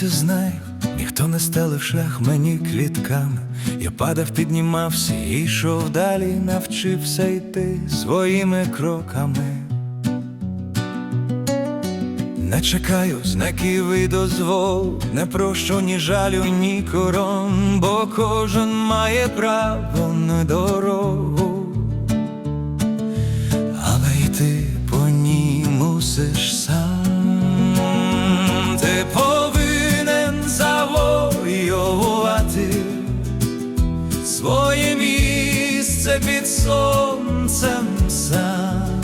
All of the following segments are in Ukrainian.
це знаю, ніхто не стелив шлях мені квітками. Я падав, піднімався і йшов далі, навчився йти своїми кроками. Не чекаю знаків і дозвол, не прошу ні жалю, ні корон, бо кожен має право на дорогу, своє місце під сонцем сам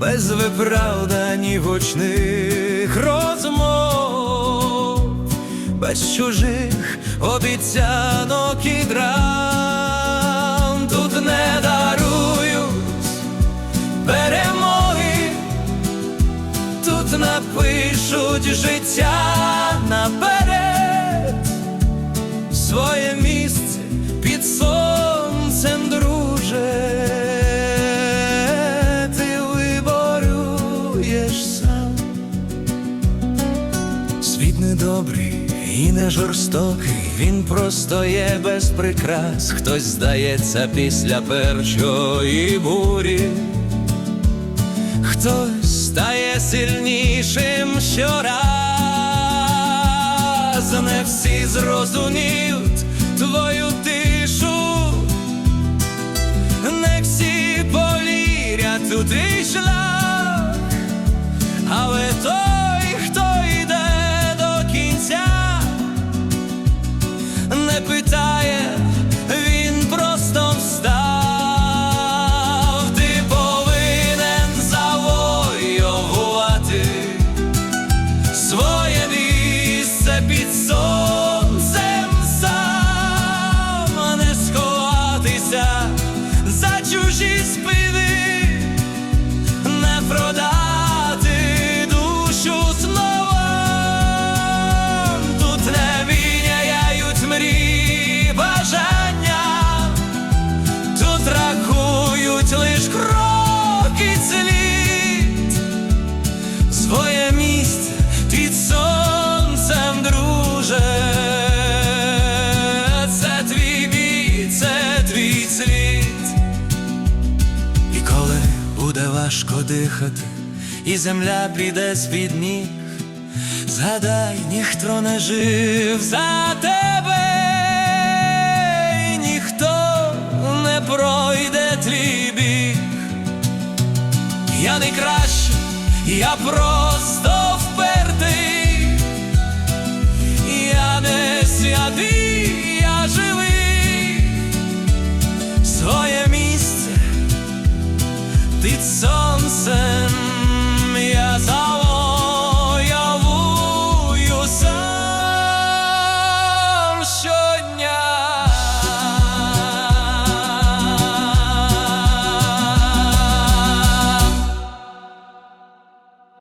без виправдань і гучних розмов, без чужих обіцянок і драм. Тут не дарують перемоги, тут напишуть життя наперед, своє місце під сонцем, і не жорстокий, він просто є без прикрас. Хтось здається після першої бурі, хтось стає сильнішим щораз. Не всі зрозуміють твою тишу, не всі повірять у твій шлях, але той, за чужі спини, важко дихати, і земля піде з-під ніг, згадай, ніхто не жив за тебе, і ніхто не пройде твій біг. Я не краще, я просто впертий, я не святий, живий, своє місце під сонцем